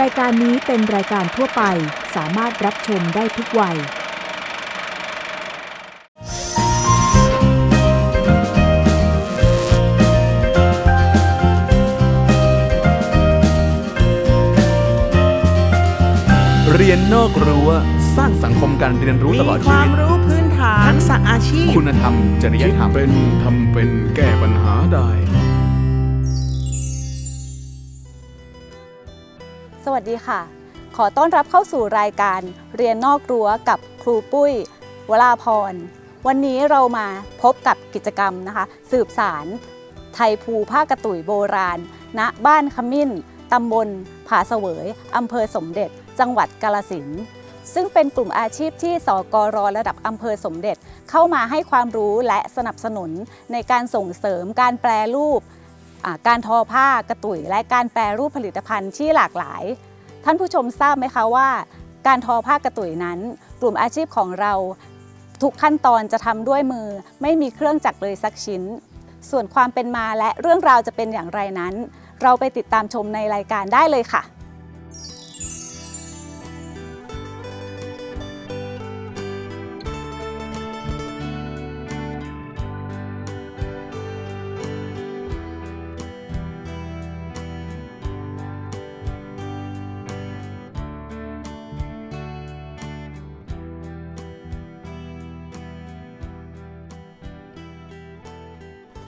รายการนี้เป็นรายการทั่วไปสามารถรับชมได้ทุกวัย เรียนนอกรั้วสร้างสังคมการเรียนรู้ตลอดมีคชีวาวิมตรู้พื้นฐานทักษะอาชีพ คุณธรรม จริยคิดธรรม เป็นทำเป็นแก้ปัญหาได้ ดีค่ะ ขอต้อนรับเข้าสู่รายการเรียนนอกรั้วกับครูปุ้ยวราพร วันนี้เรามาพบกับกิจกรรมนะคะ สืบสารไทยภูผ้ากระตุยโบราณ ณบ้านขมิ้นตำบลผาเสวยอำเภอสมเด็จ จังหวัดกาลสินซึ่งเป็นกลุ่มอาชีพที่สกรระดับอำเภอสมเด็จ เข้ามาให้ความรู้และสนับสนุนในการส่งเสริมการแปรรูป การทอผ้ากระตุยและการแปรรูปผลิตภัณฑ์ที่หลากหลาย ท่านผู้ชมทราบไหมคะว่า การทอผ้ากระตุยนั้น กลุ่มอาชีพของเราทุกขั้นตอนจะทำด้วยมือ ไม่มีเครื่องจักรเลยสักชิ้น ส่วนความเป็นมาและเรื่องราวจะเป็นอย่างไรนั้น เราไปติดตามชมในรายการได้เลยค่ะ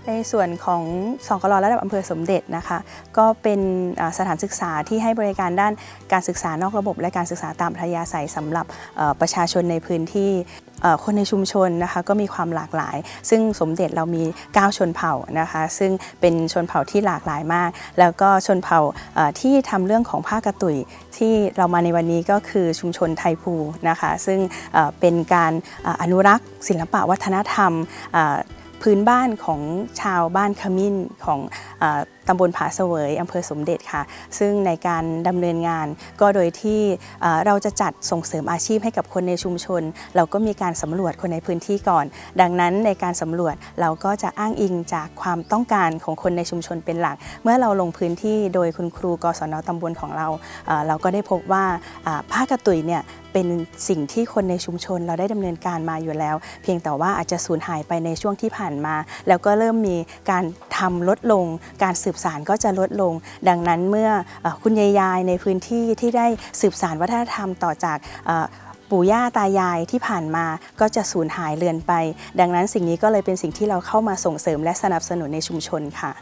ในส่วนของสองกลระดับอำเภอสมเด็จนะคะ ก็เป็นสถานศึกษาที่ให้บริการด้านการศึกษานอกระบบ และการศึกษาตามพระยาศัยสำหรับประชาชนในพื้นที่คนในชุมชนนะคะก็มีความหลากหลาย ซึ่งสมเด็จเรามี 9 ชนเผ่านะคะซึ่งเป็นชนเผ่าที่หลากหลายมาก แล้วก็ชนเผ่าที่ทำเรื่องของผ้ากระตุยที่เรามาในวันนี้ก็คือชุมชนไทยภูนะคะซึ่งเป็นการอนุรักษ์ศิลปะวัฒนธรรม พื้นบ้านของชาวบ้านขมิ้นของอ ตำบลผาเสวยอำเภอสมเด็จค่ะ ซึ่งในการดำเนินงานก็โดยที่เราจะจัดส่งเสริมอาชีพให้กับคนในชุมชน เราก็มีการสำรวจคนในพื้นที่ก่อน ดังนั้นในการสำรวจเราก็จะอ้างอิงจากความต้องการของคนในชุมชนเป็นหลัก เมื่อเราลงพื้นที่โดยคุณครูกศนตำบลของเราเราก็ได้พบว่าอ่าผ้ากระตุยเนี่ยเป็นสิ่งที่คนในชุมชนเราได้ดำเนินการมาอยู่แล้ว เพียงแต่ว่าอาจจะสูญหายไปในช่วงที่ผ่านมา แล้วก็เริ่มมีการ ทำลดลง การสืบสารก็จะลดลง ดังนั้นเมื่ออคุณยายายในพื้นที่ที่ได้สืบสารวัฒนธรรมต่อจากปู่ย่าตายายที่ผ่านมาก็จะสูญหายเลือนไป ดังนั้นสิ่งนี้ก็เลยเป็นสิ่งที่เราเข้ามาส่งเสริมและสนับสนุนในชุมชนค่ะ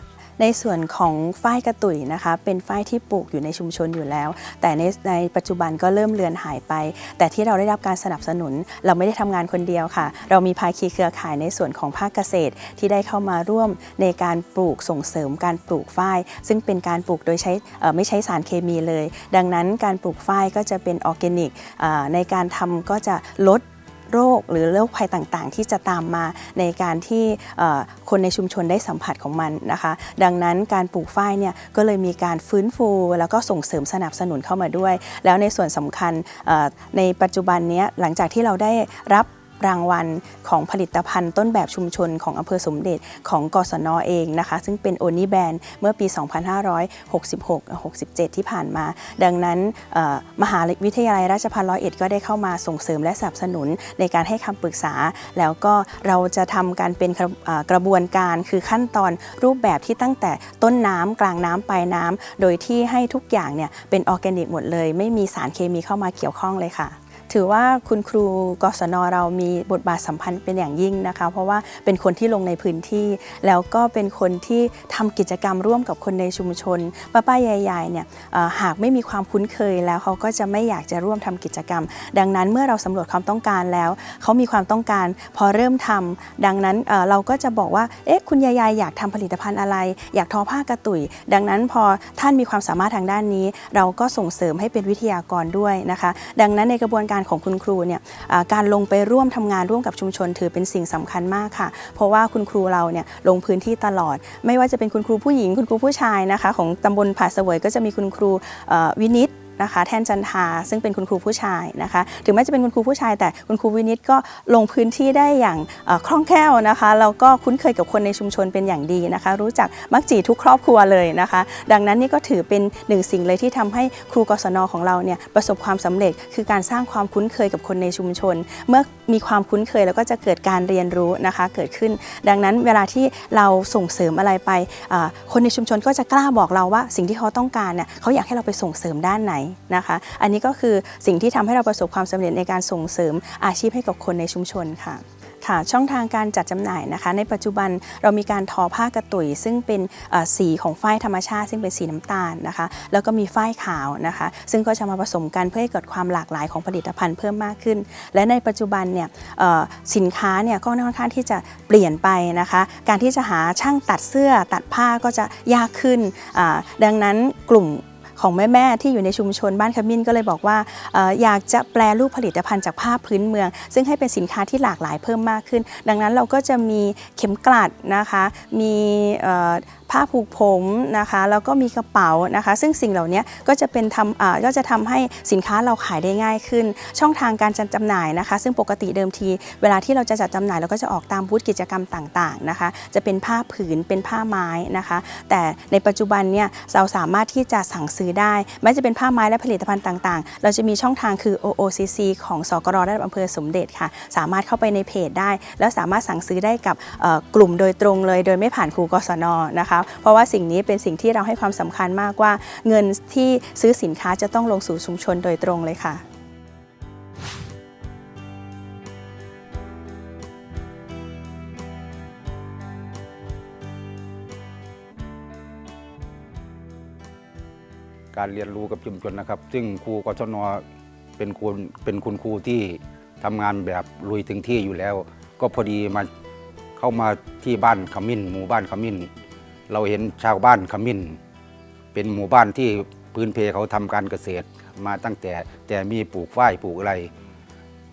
ในส่วนของฝ้ายกระตุยนะคะ เป็นฝ้ายที่ปลูกอยู่ในชุมชนอยู่แล้ว แต่ในในปัจจุบันก็เริ่มเลือนหายไป แต่ที่เราได้รับการสนับสนุน เราไม่ได้ทำงานคนเดียวค่ะ เรามีภาคีเครือข่ายในส่วนของภาคเกษตรที่ได้เข้ามาร่วมในการปลูกส่งเสริมการปลูกฝ้าย ซึ่งเป็นการปลูกโดยใช้ไม่ใช้สารเคมีเลย ดังนั้นการปลูกฝ้ายก็จะเป็นออร์แกนิกในการทำก็จะลด โรคหรือโรคภัยต่างๆ ที่จะตามมาในการที่คนในชุมชนได้สัมผัสของมันนะคะ ดังนั้นการปลูกฝ้ายเนี่ยก็เลยมีการฟื้นฟู แล้วก็ส่งเสริมสนับสนุนเข้ามาด้วย แล้วในส่วนสำคัญในปัจจุบันนี้หลังจากที่เราได้รับ รางวัลของผลิตภัณฑ์ต้นแบบชุมชนของอำเภอสมเด็จของกศนเองนะคะ ซึ่งเป็นโอนิแบนเมื่อปี 2566-67 ที่ผ่านมา ดังนั้นมหาวิทยาลัยราชภัฏร้อยเอ็ดก็ได้เข้ามาส่งเสริมและสนับสนุนในการให้คำปรึกษา แล้วก็เราจะทำการเป็นกระเอ่อกระบวนการคือขั้นตอนรูปแบบที่ตั้งแต่ต้นน้ำกลางน้ำปลายน้ำโดยที่ให้ทุกอย่างเนี่ยเป็นออร์แกนิกหมดเลย ไม่มีสารเคมีเข้ามาเกี่ยวข้องเลยค่ะ ถือว่าคุณครูกศนเรามีบทบาทสัมพันธ์เป็นอย่างยิ่งนะคะ เพราะว่าเป็นคนที่ลงในพื้นที่ แล้วก็เป็นคนที่ทำกิจกรรมร่วมกับคนในชุมชนป้าป้ายายๆเนี่ยหากไม่มีความคุ้นเคยแล้วเขาก็จะไม่อยากจะร่วมทำกิจกรรม ดังนั้นเมื่อเราสำรวจความต้องการแล้ว เขามีความต้องการ พอเริ่มทำดังนั้นเราก็จะบอกว่าเอ๊ะคุณยายายอยากทำผลิตภัณฑ์อะไร อยากทอผ้ากระตุยดังนั้นพอท่านมีความสามารถทางด้านนี้ เราก็ส่งเสริมให้เป็นวิทยากรด้วยนะคะ ดังนั้นในกระบวนการของคุณครูเนี่ยการลงไปร่วมทำงานร่วมกับชุมชน ถือเป็นสิ่งสำคัญมากค่ะ เพราะว่าคุณครูเราเนี่ยลงพื้นที่ตลอด ไม่ว่าจะเป็นคุณครูผู้หญิง คุณครูผู้ชายนะคะ ของตำบลผาเสวยก็จะมีคุณครูวินิต นะคะแทนจันทาซึ่งเป็นคุณครูผู้ชายนะคะถึงแม้จะเป็นคุณครูผู้ชาย แต่คุณครูวินิตก็ลงพื้นที่ได้อย่างคล่องแคล่วนะคะแล้วก็คุ้นเคยกับคนในชุมชนเป็นอย่างดีนะคะ รู้จักมักจีทุกครอบครัวเลยนะคะ ดังนั้นนี่ก็ถือเป็นหนึ่งสิ่งเลยที่ทำให้ครูกศนของเราเนี่ยประสบความสำเร็จ คือการสร้างความคุ้นเคยกับคนในชุมชน เมื่อมีความคุ้นเคยแล้วก็จะเกิดการเรียนรู้นะคะเกิดขึ้น ดังนั้นเวลาที่เราส่งเสริมอะไรไปคนในชุมชนก็จะกล้าบอกเราว่าสิ่งที่เขาต้องการเนี่ยเขาอยากให้เราไปส่งเสริมด้านไหนนะคะ อันนี้ก็คือสิ่งที่ทำให้เราประสบความสำเร็จในการส่งเสริมอาชีพให้กับคนในชุมชนค่ะค่ะช่องทางการจัดจำหน่ายนะคะ ในปัจจุบันเรามีการทอผ้ากระตุยซึ่งเป็นสีของฝ้ายธรรมชาติ ซึ่งเป็นสีน้ำตาลนะคะ แล้วก็มีฝ้ายขาวนะคะ ซึ่งก็จะมาผสมกันเพื่อให้เกิดความหลากหลายของผลิตภัณฑ์เพิ่มมากขึ้น และในปัจจุบันเนี่ยสินค้าเนี่ยก็ค่อนข้างที่จะเปลี่ยนไปนะคะ การที่จะหาช่างตัดเสื้อตัดผ้าก็จะยากขึ้นดังนั้นกลุ่ม ของแม่ๆที่อยู่ในชุมชนบ้านขมิ้นก็เลยบอกว่าออยากจะแปลรูปผลิตภัณฑ์จากผ้าพื้นเมือง ซึ่งให้เป็นสินค้าที่หลากหลายเพิ่มมากขึ้น ดังนั้นเราก็จะมีเข็มกลัดนะคะ มีผ้าผูกผมนะคะแล้วก็มีกระเป๋านะคะ ซึ่งสิ่งเหล่านี้ก็จะเป็นทำก็จะทำให้สินค้าเราขายได้ง่ายขึ้น ช่องทางการจัดจำหน่ายนะคะ ซึ่งปกติเดิมที เวลาที่เราจะจัดจำหน่ายเราก็จะออกตามบูธกิจกรรมต่างๆนะคะ จะเป็นผ้าผืนเป็นผ้าไม้นะคะ แต่ในปัจจุบันเนี่ยเราสามารถที่จะสั่งซื้อได้ไม่ว่าจะเป็นผ้าไม้และผลิตภัณฑ์ต่างๆ เราจะมีช่องทางคือ OOCC ของสกรระดับอำเภอสมเด็จค่ะ สามารถเข้าไปในเพจได้ แล้วสามารถสั่งซื้อได้กับกลุ่มโดยตรงเลย โดยไม่ผ่านครูกศนนะคะ เพราะว่าสิ่งนี้เป็นสิ่งที่เราให้ความสำคัญมากว่า เงินที่ซื้อสินค้าจะต้องลงสู่ชุมชนโดยตรงเลยค่ะ การเรียนรู้กับชุมชนนะครับ ซึ่งครูกศนเป็นคุณเป็นคุณครูที่ทำงานแบบลุยถึงที่อยู่แล้ว ก็พอดีมาเข้ามาที่บ้านขมิ้น หมู่บ้านขมิ้น เราเห็นชาวบ้านขมิ้น เป็นหมู่บ้านที่พื้นเพเขาทำการเกษตร มาตั้งแต่แต่มีปลูกฝ้ายปลูกอะไร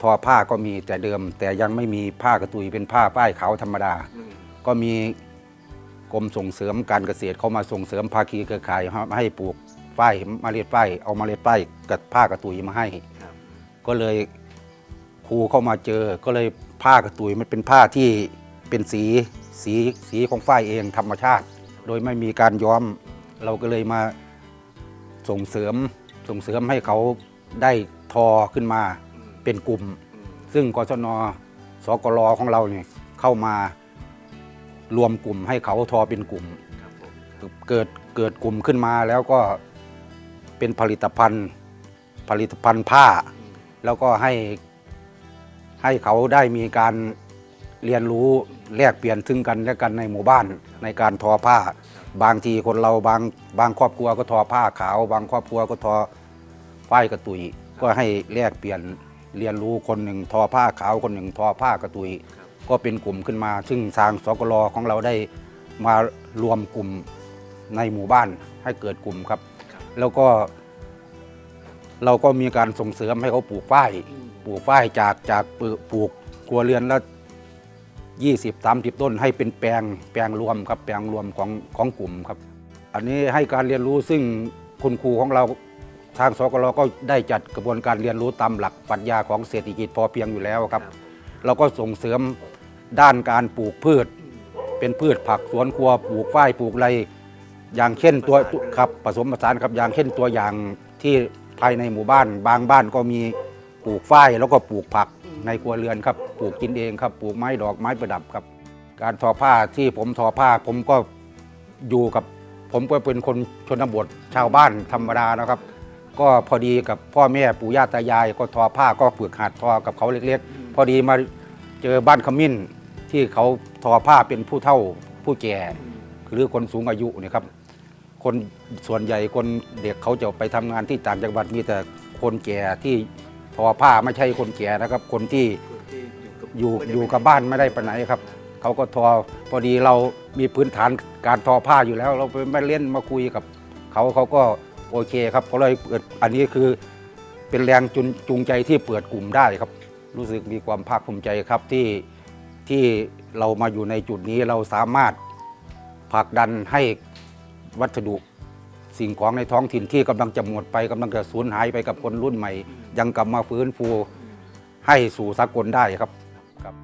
ทอผ้าก็มีแต่เดิม แต่ยังไม่มีผ้ากระตุยเป็นผ้าป้ายขาวธรรมดา ก็มีกรมส่งเสริมการเกษตรเข้ามาส่งเสริมภาคีเครือข่ายให้ปลูก ฝ้ายเมล็ดฝ้ายเอาเมล็ดฝ้ายกับผ้ากระตุยมาให้ ก็เลยครูเข้ามาเจอ ก็เลยผ้ากระตุยมันเป็นผ้าที่เป็นสีสีสีของฝ้ายเองธรรมชาติ โดยไม่มีการย้อม เราก็เลยมาส่งเสริมส่งเสริมให้เขาได้ทอขึ้นมาเป็นกลุ่ม ซึ่งกศนสกรของเราเนี่ยเข้ามารวมกลุ่มให้เขาทอเป็นกลุ่ม เกิดเกิดกลุ่มขึ้นมาแล้วก็ เป็นผลิตภัณฑ์ ผลิตภัณฑ์ผ้า แล้วก็ให้ให้เขาได้มีการเรียนรู้แลกเปลี่ยนซึ่งกันและกันในหมู่บ้านในการทอผ้า บางทีคนเราบางบางครอบครัวก็ทอผ้าขาว บางครอบครัวก็ทอฝ้ายกระตุย ก็ให้แลกเปลี่ยนเรียนรู้คนหนึ่งทอผ้าขาวคนหนึ่งทอผ้ากระตุย ก็เป็นกลุ่มขึ้นมา ซึ่งทางสกลของเราได้มารวมกลุ่มในหมู่บ้านให้เกิดกลุ่มครับ แล้วก็ เราก็มีการส่งเสริมให้เขาปลูกฝ้ายปลูกฝ้ายจากจากปลูกปลูกครัวเรือนละ20 30 ต้นให้เป็นแปลงแปลงรวมครับแปลงรวมของของกลุ่มครับ อันนี้ให้การเรียนรู้ซึ่งคุณครูของเราทางสกลก็ได้จัดกระบวนการเรียนรู้ตามหลักปรัชญาของเศรษฐกิจพอเพียงอยู่แล้วครับ เราก็ส่งเสริมด้านการปลูกพืช เป็นพืชผักสวนครัวปลูกฝ้ายปลูกอะไร อย่างเช่นตัวครับผสมผสานครับอย่างเช่นตัวอย่างที่ภายในหมู่บ้าน บางบ้านก็มีปลูกฝ้ายแล้วก็ปลูกผักในครัวเรือนครับปลูกกินเองครับปลูกไม้ดอกไม้ประดับครับ การทอผ้าที่ผมทอผ้าผมก็อยู่กับ ผมก็เป็นคนชนบทชาวบ้านธรรมดานะครับ ก็พอดีกับพ่อแม่ปู่ย่าตายาย ก็ทอผ้าก็ฝึกหัดทอกับเขาเล็กๆ พอดีมาเจอบ้านขมิ้นที่เขาทอผ้าเป็นผู้เฒ่าผู้แก่หรือคนสูงอายุเนี่ยครับ คนส่วนใหญ่คนเด็กเขาจะไปทำงานที่ต่างจังหวัดมีแต่คนแก่ที่ทอผ้าไม่ใช่คนแก่นะครับ คนที่อยู่อยู่กับบ้านไม่ได้ไปไหนครับเขาก็ทอพอดีเรามีพื้นฐานการทอผ้าอยู่แล้ว เราไปมาเล่นมาคุยกับเขาเขาก็โอเคครับก็เลยเปิดอันนี้คือเป็นแรงจุนจูงใจที่เปิดกลุ่มได้ครับ รู้สึกมีความภาคภูมิใจครับที่ที่เรามาอยู่ในจุดนี้เราสามารถผลักดันให้ วัสดุสิ่งของในท้องถิ่นที่กำลังจะหมดไปกำลังจะสูญหายไปกับคนรุ่นใหม่ ยังกลับมาฟื้นฟูให้สู่สากลได้ครับครับ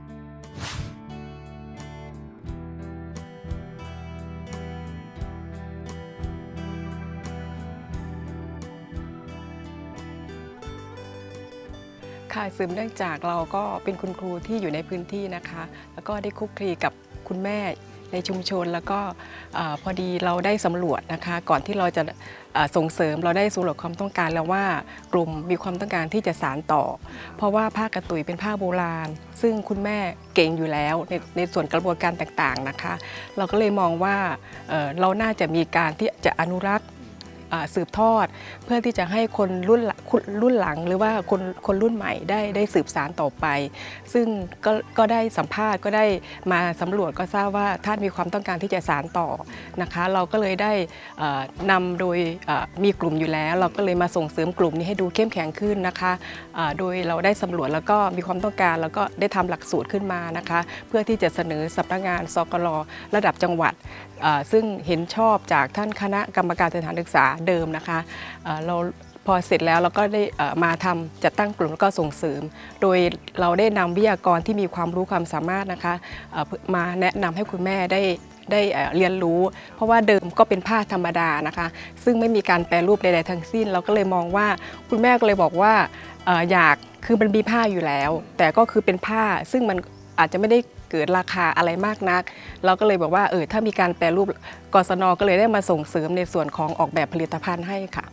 ค่ะสืบเนื่องจากเราก็เป็นคุณครูที่อยู่ในพื้นที่นะคะ แล้วก็ได้คลุกคลีกับคุณแม่ ในชุมชนแล้วก็พอดีเราได้สำรวจนะคะ ก่อนที่เราจะส่งเสริมเราได้สำรวจความต้องการแล้วว่ากลุ่มมีความต้องการที่จะสานต่อ เพราะว่าผ้ากระตุยเป็นผ้าโบราณ ซึ่งคุณแม่เก่งอยู่แล้วในในส่วนกระบวนการต่างๆนะคะ เราก็เลยมองว่าเราน่าจะมีการที่จะอนุรักษ์ สืบทอด เพื่อที่จะให้คนรุ่นลุ่นหลังหรือว่าคนคนรุ่นใหม่ได้ได้สืบสารต่อไป ซึ่งก็ก็ได้สัมภาษณ์ก็ได้มาสำรวจก็ทราบว่าท่านมีความต้องการที่จะสารต่อนะคะ เราก็เลยได้นำโดยมีกลุ่มอยู่แล้ว เราก็เลยมาส่งเสริมกลุ่มนี้ให้ดูเข้มแข็งขึ้นนะคะโดยเราได้สำรวจแล้วก็มีความต้องการแล้วก็ได้ทำหลักสูตรขึ้นมานะคะ เพื่อที่จะเสนอสำนักงานสกลระดับจังหวัด ซึ่งเห็นชอบจากท่านคณะกรรมการสถานศึกษาเดิมนะคะเราพอเสร็จแล้วเราก็ได้มาทำจัดตั้งกลุ่มแล้วก็ส่งเสริม โดยเราได้นำวิทยากรที่มีความรู้ความสามารถนะคะมาแนะนำให้คุณแม่ได้ได้เรียนรู้ เพราะว่าเดิมก็เป็นผ้าธรรมดานะคะ ซึ่งไม่มีการแปรรูปใดๆทั้งสิ้น เราก็เลยมองว่าคุณแม่ก็เลยบอกว่าอยากคือมันมีผ้าอยู่แล้ว แต่ก็คือเป็นผ้าซึ่งมันอาจจะไม่ได้ เกิดราคาอะไรมากนัก เราก็เลยบอกว่าเออถ้ามีการแปรรูปกศนก็เลยได้มาส่งเสริมในส่วนของออกแบบผลิตภัณฑ์ให้ค่ะ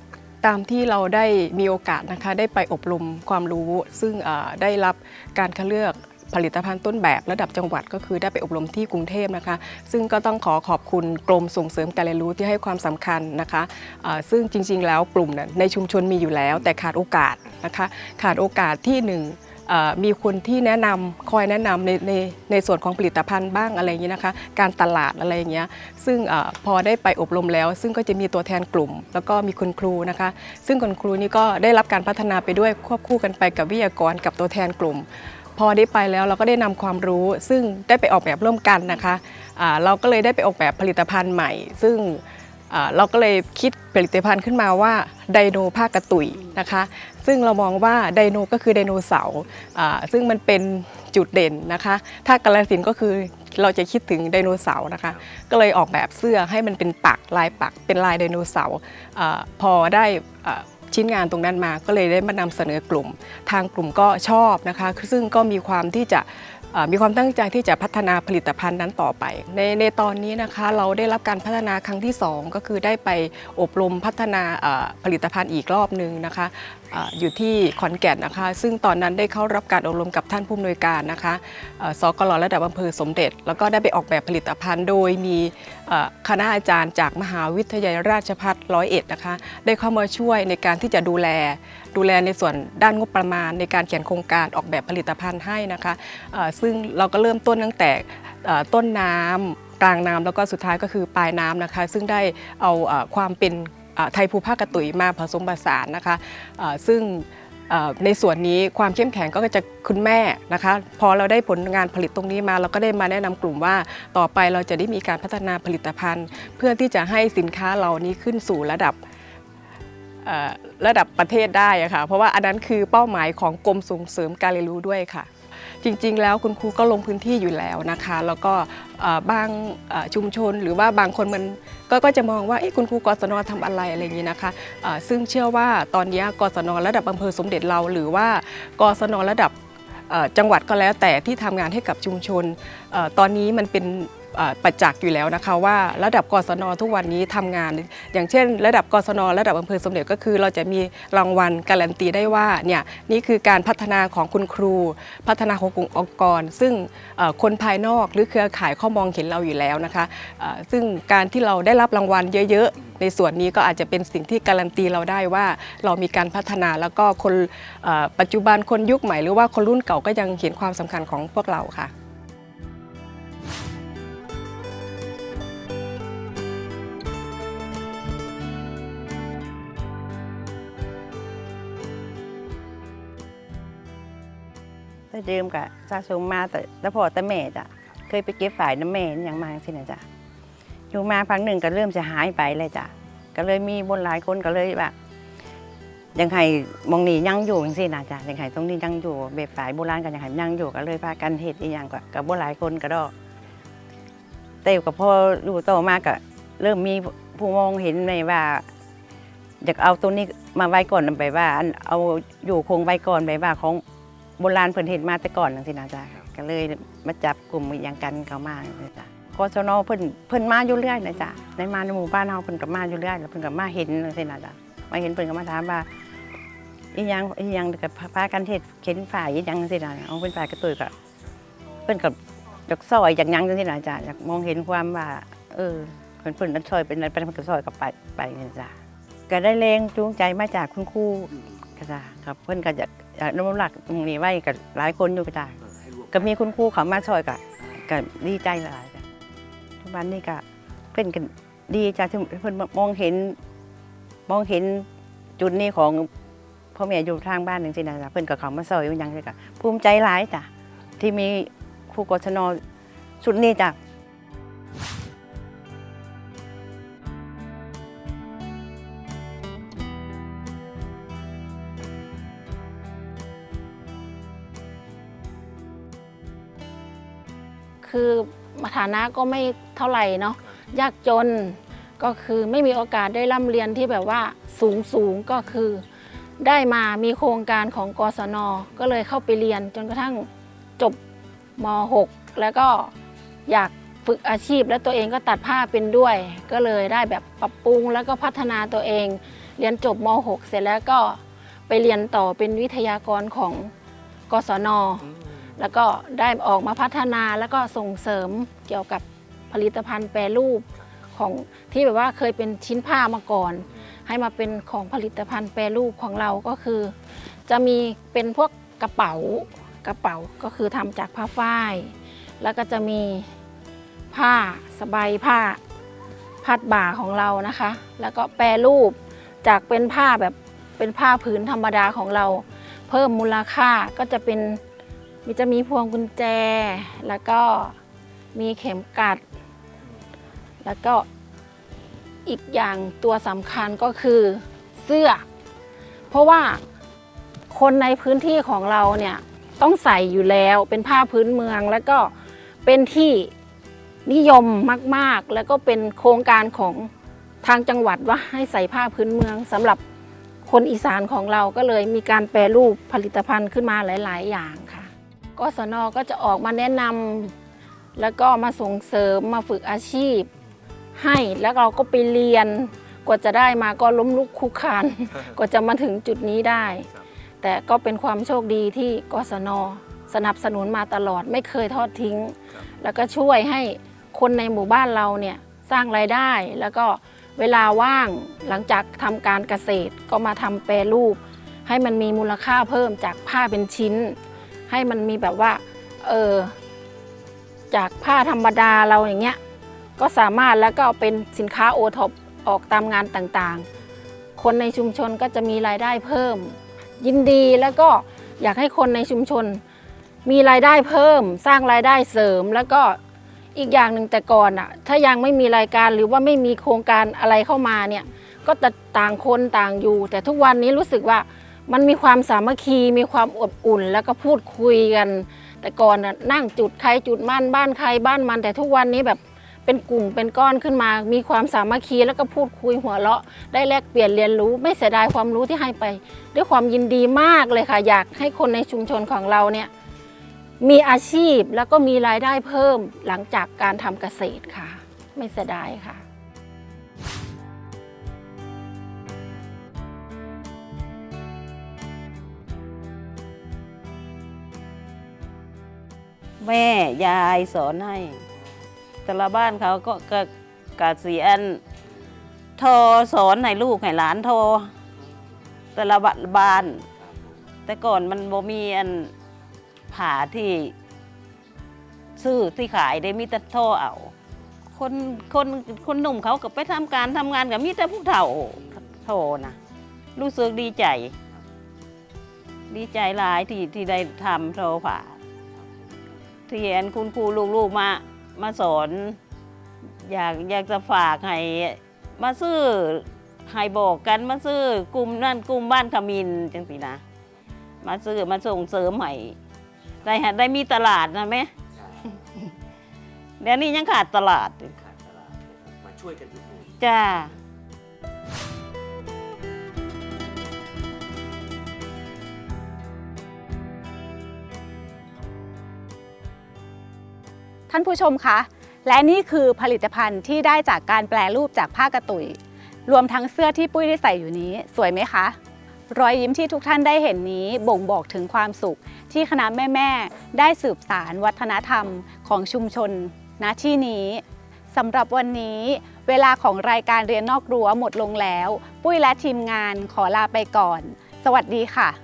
ตามที่เราได้มีโอกาสนะคะได้ไปอบรมความรู้ ซึ่งได้รับการคัดเลือกผลิตภัณฑ์ต้นแบบระดับจังหวัดก็คือได้ไปอบรมที่กรุงเทพนะคะ ซึ่งก็ต้องขอขอบคุณกรมส่งเสริมการเรียนรู้ที่ให้ความสำคัญนะคะเอ่อซึ่งจริงๆแล้วกลุ่มน่ะในชุมชนมีอยู่แล้ว แต่ขาดโอกาสนะคะ ขาดโอกาสที่หนึ่ง มีคนที่แนะนำคอยแนะนำในในในส่วนของผลิตภัณฑ์บ้างอะไรอย่างนี้นะคะ การตลาดอะไรอย่างเงี้ยซึ่งอพอได้ไปอบรมแล้ว ซึ่งก็จะมีตัวแทนกลุ่ม แล้วก็มีคุณครูนะคะ ซึ่งคุณครูนี่ก็ได้รับการพัฒนาไปด้วยควบคู่กันไปกับวิทยากรกับตัวแทนกลุ่ม พอได้ไปแล้วเราก็ได้นำความรู้ ซึ่งได้ไปออกแบบร่วมกันนะคะอ่าเราก็เลยได้ไปออกแบบผลิตภัณฑ์ใหม่ ซึ่งเราก็เลยคิดผลิตภัณฑ์ขึ้นมาว่าไดโนผ้ากระตุยนะคะ ซึ่งเรามองว่าไดโนก็คือไดโนเสาร์อ่าซึ่งมันเป็นจุดเด่นนะคะ ถ้ากาลสินธุ์ก็คือเราจะคิดถึงไดโนเสาร์นะคะ ก็เลยออกแบบเสื้อให้มันเป็นปักลายปักเป็นลายไดโนเสาร์อาพอได้อ่าชิ้นงานตรงนั้นมาก็เลยได้มานำเสนอกลุ่ม ทางกลุ่มก็ชอบนะคะ ซึ่งก็มีความที่จะเอ่อมีความตั้งใจที่จะพัฒนาผลิตภัณฑ์นั้นต่อไป ในในตอนนี้นะคะเราได้รับการพัฒนาครั้งที่ 2 ก็คือได้ไปอบรมพัฒนาเอ่อผลิตภัณฑ์อีกรอบหนึ่งนะคะเอยู่ที่ขอนแก่นนะคะ ซึ่งตอนนั้นได้เข้ารับการอบรมกับท่านผู้อำนวยการนะคะสกลระดับอำเภอสมเด็จ แล้วก็ได้ไปออกแบบผลิตภัณฑ์ โดยมีคณะอาจารย์จากมหาวิทยาลัยราชภัฏร้อยเอ็ดนะคะ ได้เข้ามาช่วยในการที่จะดูแล ดูแลในส่วนด้านงบประมาณ ในการเขียนโครงการออกแบบผลิตภัณฑ์ให้นะคะซึ่งเราก็เริ่มต้นตั้งแต่ต้นน้ำกลางน้ำแล้วก็สุดท้ายก็คือปลายน้ำนะคะ ซึ่งได้เอาอความเป็น ไทยภูภาคกระตุยมาผสมผสานนะคะซึ่งในส่วนนี้ความเข้มแข็งก็จะคุณแม่นะคะ พอเราได้ผลงานผลิตตรงนี้มา เราก็ได้มาแนะนำกลุ่มว่าต่อไปเราจะได้มีการพัฒนาผลิตภัณฑ์ เพื่อที่จะให้สินค้าเหล่านี้ขึ้นสู่ระดับระดับประเทศได้ะค่ะเพราะว่าอันนั้นคือเป้าหมายของกรมส่งเสริมการเรียนรู้ด้วยค่ะ จริงๆ แล้วคุณครูก็ลงพื้นที่อยู่แล้วนะคะ แล้วก็บางชุมชนหรือว่าบางคนมันก็ก็จะมองว่าเอ๊ะคุณครูกศนทำอะไรอะไรอย่างนี้นะคะซึ่งเชื่อว่าตอนนี้กศนระดับอำเภอสมเด็จเรา หรือว่ากศนระดับจังหวัดก็แล้วแต่ที่ทำงานให้กับชุมชนตอนนี้มันเป็น ประจักษ์อยู่แล้วนะคะว่าระดับกศนทุกวันนี้ทำงาน อย่างเช่น ระดับกศนระดับอำเภอสมเด็จก็คือเราจะมีรางวัลการันตีได้ว่าเนี่ยนี่คือการพัฒนาของคุณครู พัฒนาของกลุ่มองค์กร ซึ่งคนภายนอกหรือเครือข่ายเขามองเห็นเราอยู่แล้วนะคะซึ่งการที่เราได้รับรางวัลเยอะๆ ในส่วนนี้ก็อาจจะเป็นสิ่งที่การันตีเราได้ว่าเรามีการพัฒนาแล้วก็คนปัจจุบันคนยุคใหม่หรือว่าคนรุ่นเก่าก็ยังเห็นความสำคัญของพวกเราค่ะ เดิมกะสะสมมาแต่แต่พอแต่แม่จ้ะเคยไปเก็บฝ่ายน้ำแม่นี่อย่างมาสินะจ้ะอยู่มาพักหนึ่งก็เริ่มจะหายไปเลยจ้ะก็เลยมีบนหลายคนก็เลยแบบยังไงมองนี่ยังอยู่จังซี่นะจ๊ะยังไงตรงนี้ยังอยู่แบบฝ่ายโบราณกันยังไงยังอยู่ก็เลยพากันเฮ็ดอีหยังก็กับบนหลายคนก็ดอกแต่ก็พอรู้โตมากก็เริ่มมีผู้มองเห็นในว่าอยากเอาตัวนี้มาไว้ก่อนไปว่า เอาอยู่คงไว้ก่อนไปว่าของ โบราณเพิ่นเห็นมาแต่ก่อนจังซี่นะจ๊ะก็เลยมาจับกลุ่มอหย่างกันเข้ามาเลยจ้ะกศนเพิ่นเพิ่นมาอยู่เรื่อยนะจ๊ะในมาในหมู่บ้านเฮาเพิ่นก็มาอยู่เรื่อยแล้วเพิ่นก็มาเห็นจังซี่นะจ๊ะมาเห็นเพิ่นก็มาถามว่าอีหยังอีหยังก็พากันเฮ็ดเข็นฝ่ายอีหยังจังซี่นะเอาเป็นฝ่ายกระตุยก็เพิ่นก็อยากซอยอยากหยังจังซี่นะจ๊ะอยากมองเห็นความว่า เออเพิ่นเพิ่นนั้นซอยเป็นนั้นเป็นเพิ่นก็ซอยกับไปไปนี่จ้ะก็ได้แรงจูงใจมาจากคุณครู ก็จ้ะครับเพื่อนก็จะอยากน้ำหลักตรงนี้ไว้กับหลายคนอยู่ก็จ้ะก็มีคุณครูเขามาช่วยก็ก็ดีใจหลายจ้ะทุกวันนี้ก็เพื่อนกันดีจ้ะที่เพื่อนมองเห็น มองเห็นจุดนี้ของพ่อแม่อยู่ทางบ้านหนึ่งสินะจ๊ะเพื่อนกับเขามาซอยอยู่อยังเลยก็ภูมิใจหลายจ้ะที่มีครูกศนชุดนี้จ้ะ คือฐานะก็ไม่เท่าไหร่เนาะยากจนก็คือไม่มีโอกาสได้ร่ำเรียนที่แบบว่าสูงสูงก็คือ ได้มามีโครงการของกศน ก็เลยเข้าไปเรียนจนกระทั่งจบม .6 แล้วก็อยากฝึกอาชีพและตัวเองก็ตัดผ้าเป็นด้วย ก็เลยได้แบบปรับปรุงแล้วก็พัฒนาตัวเอง เรียนจบม .6 เสร็จแล้วก็ไปเรียนต่อเป็นวิทยากรของกศน แล้วก็ได้ออกมาพัฒนาแล้วก็ส่งเสริมเกี่ยวกับผลิตภัณฑ์แปรรูปของที่แบบว่าเคยเป็นชิ้นผ้ามาก่อน ให้มาเป็นของผลิตภัณฑ์แปรรูปของเราก็คือ จะมีเป็นพวกกระเป๋ากระเป๋าก็คือทำจากผ้าฝ้าย แล้วก็จะมีผ้าสบายผ้าพัดบ่าของเรานะคะ แล้วก็แปรรูปจากเป็นผ้าแบบเป็นผ้าผืนธรรมดาของเรา เพิ่มมูลค่าก็จะเป็น มีจะมีพวงกุญแจ แล้วก็มีเข็มกัด แล้วก็อีกอย่างตัวสำคัญก็คือเสื้อ เพราะว่าคนในพื้นที่ของเราเนี่ยต้องใส่อยู่แล้วเป็นผ้าพื้นเมืองแล้วก็เป็นที่นิยมมาก ๆ แล้วก็เป็นโครงการของทางจังหวัดว่าให้ใส่ผ้าพื้นเมืองสำหรับคนอีสานของเราก็เลยมีการแปรรูปผลิตภัณฑ์ขึ้นมาหลาย ๆ อย่างค่ะ กศนก็จะออกมาแนะนำแล้วก็มาส่งเสริมมาฝึกอาชีพ ให้แล้วเราก็ไปเรียน กว่าจะได้มาก็ล้มลุกคลุกคลานกว่าจะมาถึงจุดนี้ได้ แต่ก็เป็นความโชคดีที่กศนสนับสนุนมาตลอดไม่เคยทอดทิ้ง แล้วก็ช่วยให้คนในหมู่บ้านเราเนี่ยสร้างรายได้แล้วก็เวลาว่างหลังจากทำการเกษตรก็มาทำแปรรูป ให้มันมีมูลค่าเพิ่มจากผ้าเป็นชิ้น ให้มันมีแบบว่า เออ จากผ้าธรรมดาเราอย่างเงี้ย ก็สามารถแล้วก็เอาเป็นสินค้าโอท็อปออกตามงานต่างๆ คนในชุมชนก็จะมีรายได้เพิ่ม ยินดีแล้วก็อยากให้คนในชุมชน มีรายได้เพิ่ม สร้างรายได้เสริมแล้วก็อีกอย่างหนึ่งแต่ก่อนอะถ้ายังไม่มีรายการหรือว่าไม่มีโครงการอะไรเข้ามาเนี่ย ก็ต่างคนต่างอยู่ แต่ทุกวันนี้รู้สึกว่า มันมีความสามัคคีมีความอบอุ่นแล้วก็พูดคุยกัน แต่ก่อนน่ะนั่งจุดใครจุดมั่นบ้านใครบ้านมัน แต่ทุกวันนี้แบบเป็นกลุ่มเป็นก้อนขึ้นมา มีความสามัคคีแล้วก็พูดคุยหัวเราะ ได้แลกเปลี่ยนเรียนรู้ ไม่เสียดายความรู้ที่ให้ไป ด้วยความยินดีมากเลยค่ะ อยากให้คนในชุมชนของเราเนี่ยมีอาชีพแล้วก็มีรายได้เพิ่มหลังจากการทำเกษตรค่ะ ไม่เสียดายค่ะ แม่ยายสอนให้แต่ละบ้านเขาก็กกะเสียนโทรสอนให้ลูกให้หลานโทรแต่ละบ้าน แต่ก่อนมันบ่มีอันผ่าที่ซื้อที่ขายได้มีแต่โทรเอาคนคนคนหนุ่มเขาก็ไปทำการทำงานกับมีแต่ผู้เฒ่าโทรนะรู้สึกดีใจ ดีใจหลายที่ที่ได้ทำโทรผ่า ที่เห็นคุณครูลูกๆมามาสอน อยากอยากจะฝากให้มาซื้อให้บอกกันมาซื้อกลุ่มนั่นกลุ่มบ้านขมินจังสินะ มาซื้อมาส่งเสริมให้ได้ฮะได้มีตลาดนะแม่เดี๋ยวนี้ยังขาดตลาดอยู่มาช่วยกันอุดหนุนจ้า ท่านผู้ชมคะ และนี่คือผลิตภัณฑ์ที่ได้จากการแปลรูปจากผ้ากระตุย รวมทั้งเสื้อที่ปุ้ยได้ใส่อยู่นี้ สวยไหมคะ รอยยิ้มที่ทุกท่านได้เห็นนี้บ่งบอกถึงความสุข ที่คณะแม่ ๆ ได้สืบสารวัฒนธรรมของชุมชนณที่นี้สำหรับวันนี้ เวลาของรายการเรียนนอกรั้วหมดลงแล้ว ปุ้ยและทีมงานขอลาไปก่อน สวัสดีค่ะ